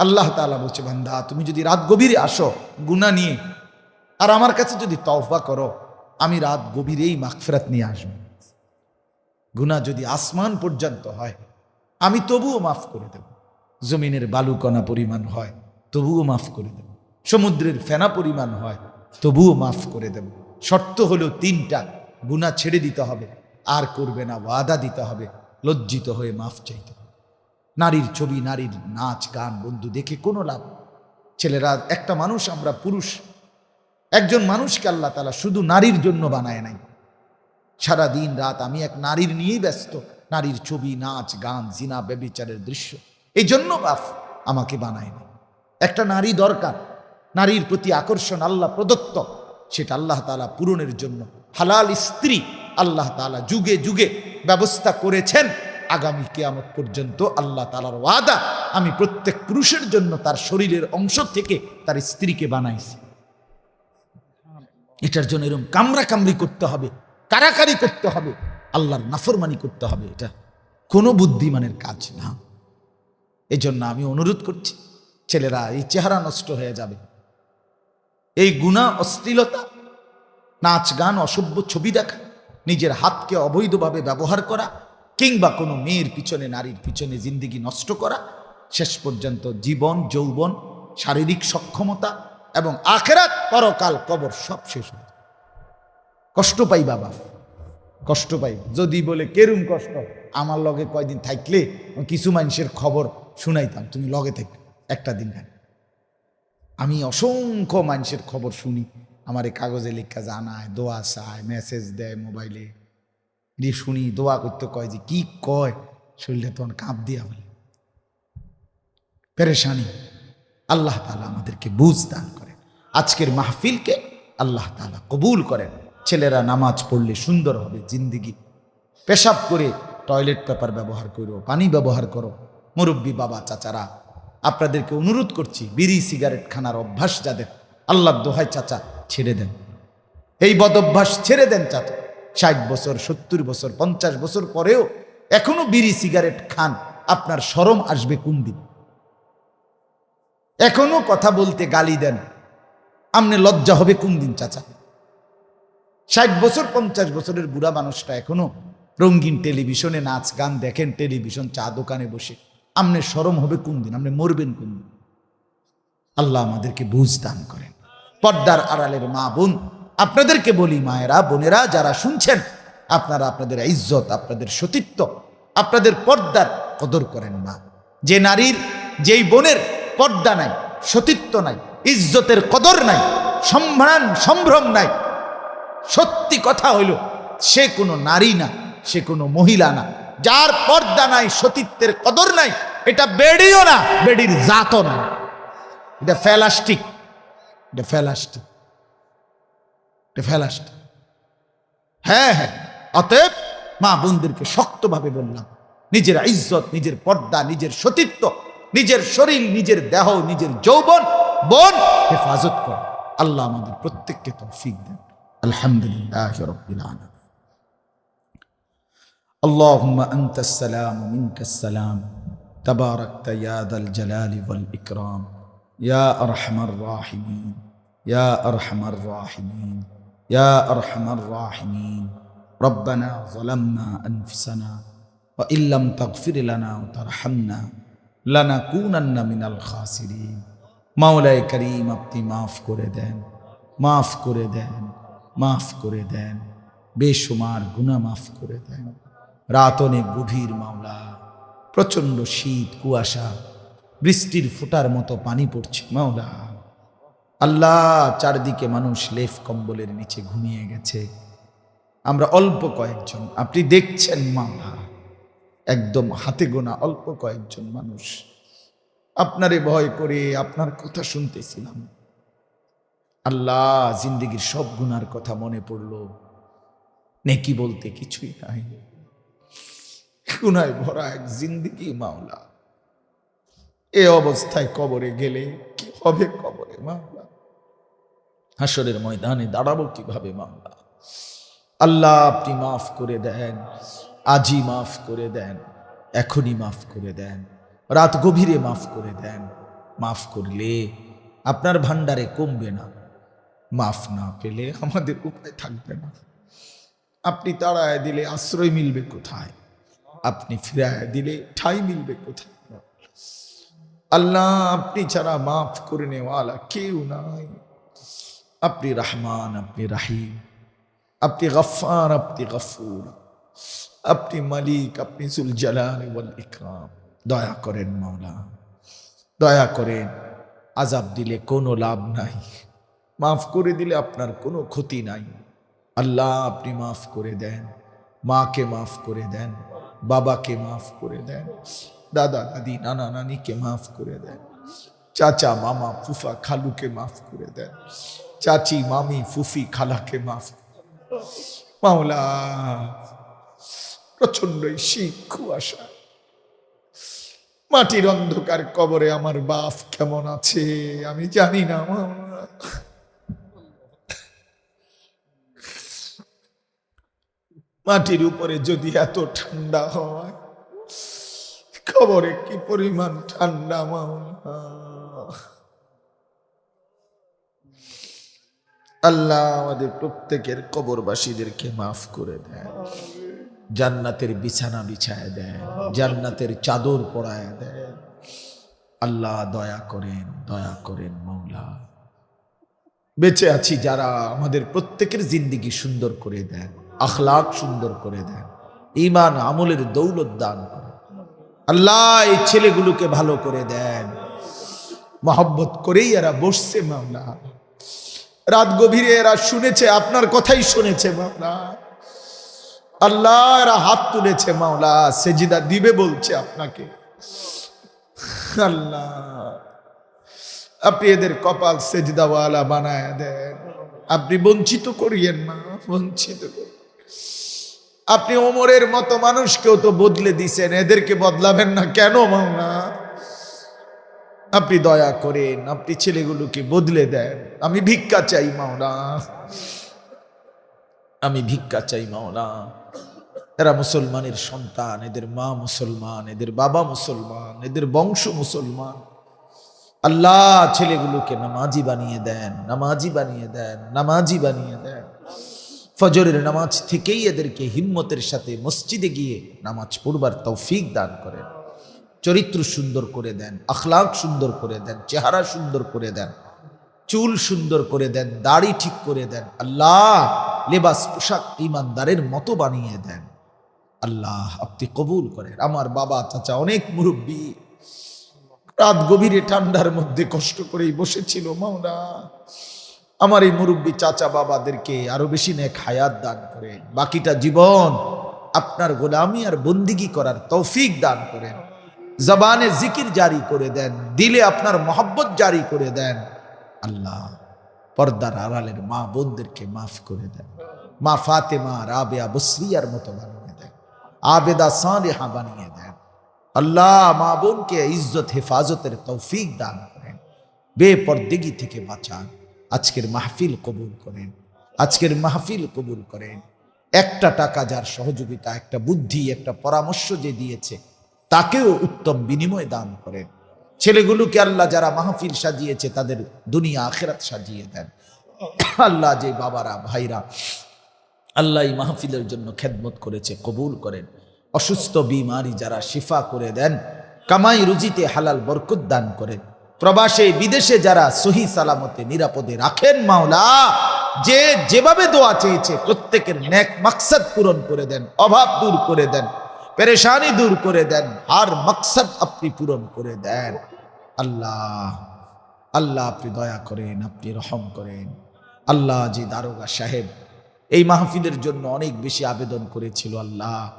আল্লাহ তাআলা বলছে, বান্দা, তুমি যদি রাত গভীরে আসো গুণা নিয়ে, আর আমার কাছে যদি তওবা করো, আমি রাত গভীরেই মাগফিরাত নিয়ে আসব। গুণা যদি আসমান পর্যন্ত হয়, আমি তবুও মাফ করে দেব। জমিনের বালুকণা পরিমাণ হয়, তবুও মাফ করে দেব। সমুদ্রের ফেনা পরিমাণ হয়, তবুও মাফ করে দেব। শর্ত হলো তিনটা গুণা ছেড়ে দিতে হবে, আর করবে না, ওয়াদা দিতে হবে, লজ্জিত হয়ে মাফ চাইতে হবে। নারীর ছবি, নারীর নাচ, গান, বন্ধু, দেখে কোনো লাভ? ছেলেরা, একটা মানুষ আমরা পুরুষ। একজন মানুষকে আল্লাহ তালা শুধু নারীর জন্য বানায় নাই। সারা দিন রাত আমি এক নারীর নিয়েই ব্যস্ত। নারীর ছবি, নাচ, গান, জিনা, ব্যবিচারের দৃশ্য। এই জন্য বাফ আমাকে বানায়নি একটা নারী দরকার। নারীর প্রতি আকর্ষণ আল্লাহ প্রদত্ত। সেটা আল্লাহ তালা পূরণের জন্য। হালাল স্ত্রী আল্লাহ তালা যুগে যুগে ব্যবস্থা করেছেন। আগামী কেয়ামত পর্যন্ত আল্লাহ তালার ওয়াদা, আমি প্রত্যেক পুরুষের জন্য তার শরীরের অংশ থেকে তার স্ত্রীকে বানাইছি। এটার জন্য এরকম কামরা কামড়ি করতে হবে, কারাকারি করতে হবে, আল্লাহর নাফরমানি করতে হবে এটা। কোনো বুদ্ধিমানের কাজ না। এই জন্য আমি অনুরোধ করছি, ছেলেরা, এই চেহারা নষ্ট হয়ে যাবে। এই গুণা, অশ্লীলতা, নাচ গান, অসভ্য ছবি দেখা, নিজের হাতকে অবৈধভাবে ব্যবহার করা কিংবা কোনো মেয়ের পিছনে, নারীর পিছনে জিন্দিগি নষ্ট করা, শেষ পর্যন্ত জীবন, যৌবন, শারীরিক সক্ষমতা এবং আখেরাত পরকাল কবর সব শেষ হয়ে কষ্ট পাই বাবা, কষ্ট পাই। যদি বলে, কেরুম কষ্ট? আমার লগে কয়দিন থাকলে কিছু মানুষের খবর শুনাইতাম, তুমি লগে থেকে, একটা দিন খান আমি অসংখ্য মানুষের খবর শুনি, আমার এই কাগজে লেখা জানায়, দোয়া চায়, মেসেজ দেয় মোবাইলে। দিয়ে শুনি, দোয়া করতে কয় যে, কি কয়? শরীরটা তখন কাঁপ দিয়া বলে। পেরেশানি। আল্লাহ তালা আমাদেরকে বুঝ দান করেন। আজকের মাহফিলকে আল্লাহ তালা কবুল করেন। ছেলেরা নামাজ পড়লে সুন্দর হবে, জিন্দিগি। পেশাব করে টয়লেট পেপার ব্যবহার করো, পানি ব্যবহার করো। মুরব্বী বাবা, চাচারা, আপনাদেরকে অনুরোধ করছি, বিড়ি, সিগারেট খানার অভ্যাস যাদের আল্লাহ দোহাই চাচা, ছেড়ে দেন। এই বদ অভ্যাস ছেড়ে দেন চাচা। ষাট বছর, সত্তর বছর, পঞ্চাশ বছর পরেও এখনও বিড়ি সিগারেট খান, আপনার সরম আসবে কোন দিন? এখনও কথা বলতে গালি দেন, আমনে লজ্জা হবে কোন দিন, চাচা? ষাট বছর, পঞ্চাশ বছরের বুড়া মানুষটা এখনও রঙিন টেলিভিশনে নাচ, গান দেখেন, টেলিভিশন চা দোকানে বসে, আমনে সরম হবে কোন দিন আপনি মরবেন কোন দিন? আল্লাহ আমাদেরকে বুঝ দান করেন। পর্দার আড়ালের মা বোন আপনাদেরকে বলি, মায়েরা, বোনেরা, যারা শুনছেন, আপনারা আপনাদের ইজ্জত, আপনাদের সতীত্ব, আপনাদের পর্দার কদর করেন না। যে নারীর, যেই বোনের পর্দা নাই, সতীত্ব নাই, ইজ্জতের কদর নাই সম্ভ্রাণ সম্ভ্রম নাই, সত্যি কথা হইল, সে কোনো নারী না, সে কোনো মহিলা না। যার পর্দা নাই, সতীত্বের কদর নাই, এটা বেডিও না, বেডির জাতও না। এটা ফ্যালাস্টিক এটা ফ্যালাস্টিক। এটা ফ্যালাস্টিক হ্যাঁ হ্যাঁ অতএব মা বোনদেরকে শক্তভাবে বললাম নিজের ইজ্জত নিজের পর্দা নিজের সতীত্ব নিজের শরীর নিজের দেহ নিজের যৌবন বোন হেফাজত কর আল্লাহ আমাদের প্রত্যেককে তৌফিক দেন আলহামদুলিল্লাহ রব্বিল আলামিন اللهم أنت السلام منك السلام تباركت يا ذا الجلال والإكرام يا أرحم الراحمين يا أرحم الراحمين يا أرحم الراحمين ربنا ظلمنا أنفسنا وإن لم تغفر لنا وترحمنا لنكونن من الخاسرين মাওলায় করিম আপনি মাফ করে দেন মাফ করে দেন মাফ করে দেন বেসুমার গুণা মাফ করে দেন রাত অনেক গভীর মাওলা প্রচণ্ড শীত কুয়াশা বৃষ্টির ফোঁটার মতো পানি পড়ছে মাওলা আল্লাহ চারদিকে মানুষ লেফ কম্বলের নিচে ঘুমিয়ে গেছে। আমরা অল্প কয়েকজন, আপনি দেখছেন মাওলা একদম হাতে গোনা অল্প কয়েকজন মানুষ। আপনারে ভয় করে আপনার কথা শুনতেছিলাম। আল্লাহ জিন্দিগির সব গুনার কথা মনে পড়ল। নেকি বলতে কিছুই নাই। গুনায় ভরা এক জিন্দিগি মাওলা। এ অবস্থায় কবরে গেলে কি হবে কবরে মাওলা? হাসরের ময়দানে দাঁড়াবো কীভাবে মামলা? আল্লাহ আপনি মাফ করে দেন, আজই মাফ করে দেন, এখনই মাফ করে দেন, রাত গভীরে মাফ করে দেন। মাফ করলে আপনার ভান্ডারে কমবে না, মাফ না পেলে আমাদের উপায় থাকবে না। আপনি তাড়ায় দিলে আশ্রয় মিলবে কোথায়? আপনি ফিরায় দিলে ঠাই মিলবে কোথায়? আল্লাহ, আপনি ছাড়া মাফ করে নেওয়ালা কেউ নাই। আপনি রহমান, আপনি রাহিম, আপনি গফার আপনি গফুর, আপনি মালিক, আপনি সুল জালাল ওয়াল ইকরাম। দয়া করেন মাওলা, দয়া করেন আজাব দিলে কোনো লাভ নাই, মাফ করে দিলে আপনার কোনো ক্ষতি নাই। আল্লাহ আপনি মাফ করে দেন, মাকে মাফ করে দেন, বাবাকে মাফ করে দেন, দাদা, দাদি, নানা, নানিকে মাফ করে দেন, চাচা, মামা, ফুফা, খালুকে মাফ করে দেন চাচি, মামি, ফুফি, খালাকে মাফ। মাওলা প্রচণ্ড শীত কুয়াশা। মাটির অন্ধকার কবরে আমার বাপ কেমন আছে, আমি জানি না মাটির উপরে যদি এত ঠান্ডা হয় খবরে কি পরিমাণ ঠান্ডা মাওলা? আল্লাহ আমাদের প্রত্যেকের কবরবাসীদেরকে মাফ করে দেন। জান্নাতের বিছানা বিছায় দেন জান্নাতের চাদর পরায় দেন। আল্লাহ দয়া করেন দয়া করেন মৌলা বেঁচে আছি যারা আমাদের প্রত্যেকের জিন্দিগি সুন্দর করে দেন আখলাক সুন্দর করে দেন ইমান আমলের দৌলত দান করেন। আল্লাহ এই ছেলেগুলোকে ভালো করে দেন। মহব্বত করেই এরা বসছে মামলা রাত গভীরে এরা শুনেছে, আপনার কথাই শুনেছে মাওলা। আল্লাহ এরা হাত তুলেছে মাওলা, সেজিদা দিবে বলছে আপনাকে। আল্লাহ, আপনি এদের কপাল সেজদাওয়ালা বানায় দেন। আপনি বঞ্চিত করিয়েন না বঞ্চিত। আপনি ওমরের মতো মানুষকেও তো বদলে দিছেন, এদেরকে বদলাবেন না কেন মাওলা? আপনি দয়া করেন, আপনি ছেলেগুলোকে বদলে দেন। আমি ভিক্ষা চাই, মাওলা। আমি ভিক্ষা চাই, মাওলা। এরা মুসলমানের সন্তান, এদের মা মুসলমান, এদের বাবা মুসলমান, এদের বংশ মুসলমান। আল্লাহ ছেলেগুলোকে নামাজি বানিয়ে দেন, নামাজি বানিয়ে দেন, নামাজি বানিয়ে দেন। ফজরের নামাজ থেকেই এদেরকে হিম্মতের সাথে মসজিদে গিয়ে নামাজ পড়বার তৌফিক দান করেন। চরিত্র সুন্দর করে দেন, আখলাক সুন্দর করে দেন, চেহারা সুন্দর করে দেন, চুল সুন্দর করে দেন, দাড়ি ঠিক করে দেন, আল্লাহ লেবাস, পোশাক ইমানদারের মতো বানিয়ে দেন। আল্লাহ, আপনি কবুল করেন। আমার বাবা, চাচা অনেক মুরব্বী। রাত গভীরে ঠান্ডার মধ্যে কষ্ট করেই বসেছিল, মাওনা। আমার এই মুরব্বী চাচা বাবাদেরকে আরও বেশি নেক হায়াত দান করেন। বাকিটা জীবন আপনার গোলামি আর বন্দিগি করার তৌফিক দান করেন। জবানে জিকির জারি করে দেন, দিলে আপনার মহব্বত জারি করে দেন। আল্লাহ পর্দার আড়ালের মা বোনদেরকে মাফ করে দেন। মা ফাতেমা, রাবেয়া, বসরিয়ার মতো বানিয়ে দেন। আবেদা সালেহা বানিয়ে দেন। আল্লাহ মা বোনকে ইজ্জত, হেফাজতের তৌফিক দান করেন। বেপরদিগি থেকে বাঁচান। আজকের মাহফিল কবুল করেন। আজকের মাহফিল কবুল করেন। একটা টাকা যার সহযোগিতা, একটা বুদ্ধি, একটা পরামর্শ যে দিয়েছে তাকেও উত্তম বিনিময় দান করেন। ছেলেগুলোকে আল্লাহ যারা মাহফিল সাজিয়েছে, তাদের দুনিয়া আখেরাত সাজিয়ে দেন। আল্লাহ যে বাবারা, ভাইরা, আল্লাহ এই মাহফিলের জন্য খেদমত করেছে, কবুল করেন। অসুস্থ, বিমারি যারা শিফা করে দেন, কামাই রুজিতে হালাল বরকত দান করেন। প্রবাসে, বিদেশে যারা সহি সালামতে নিরাপদে রাখেন, মাওলা, যে যেভাবে দোয়া চেয়েছে, প্রত্যেকের ন্যাক মাকসাদ পূরণ করে দেন, অভাব দূর করে দেন। পেরেশানি দূর করে দেন। আর মকসদ আপনি পূরণ করে দেন। আল্লাহ আল্লাহ আপনি দয়া করেন, আপনি রহম করেন। আল্লাহ যে দারোগা সাহেব, এই মাহফিলের জন্য অনেক বেশি আবেদন করেছিল আল্লাহ।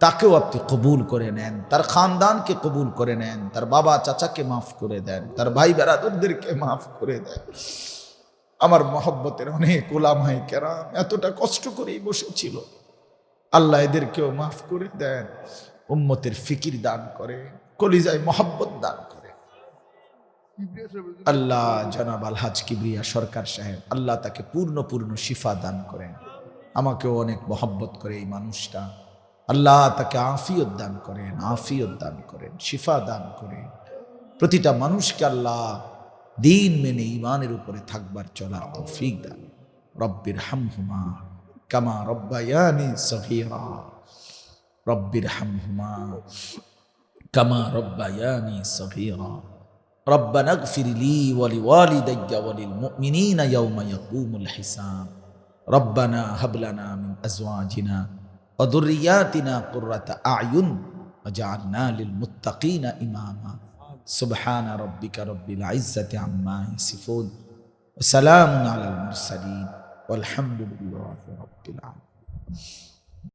তাকেও আপনি কবুল করে নেন, তার খানদানকে কবুল করে নেন, তার বাবা চাচাকে মাফ করে দেন, তার ভাই বেড়াদরদেরকে মাফ করে দেন। আমার মহব্বতের অনেক ওলামাই কেরাম এতটা কষ্ট করেই বসেছিল। আল্লাহ এদেরকেও মাফ করে দেন, উম্মতের ফিকির দান করে, কলিজায় মহব্বত দান করে। আল্লাহ জনাব আলহাজ কিবরিয়া সরকার সাহেব, আল্লাহ তাকে পূর্ণ পূর্ণ শিফা দান করেন। আমাকেও অনেক মহব্বত করে এই মানুষটা। আল্লাহ তাকে আফিয়ত দান করেন, আফিয়ত দান করেন, শিফা দান করেন। প্রতিটা মানুষকে আল্লাহ দিন মেনে ইমানের উপরে থাকবার চলার তৌফিক দান। রব্বির হামহুমা كما ربياني صغيرا. رب ارحمهما كما ربياني صغيرا. ربنا اغفر لي ولوالدي وللمؤمنين يوم يقوم الحساب. ربنا هب لنا من أزواجنا وذرياتنا قرة أعين وجعلنا للمتقين إماما. سبحان ربك رب العزة عما يصفون. وسلام على المرسلين. আলহামদুলিল্লাহ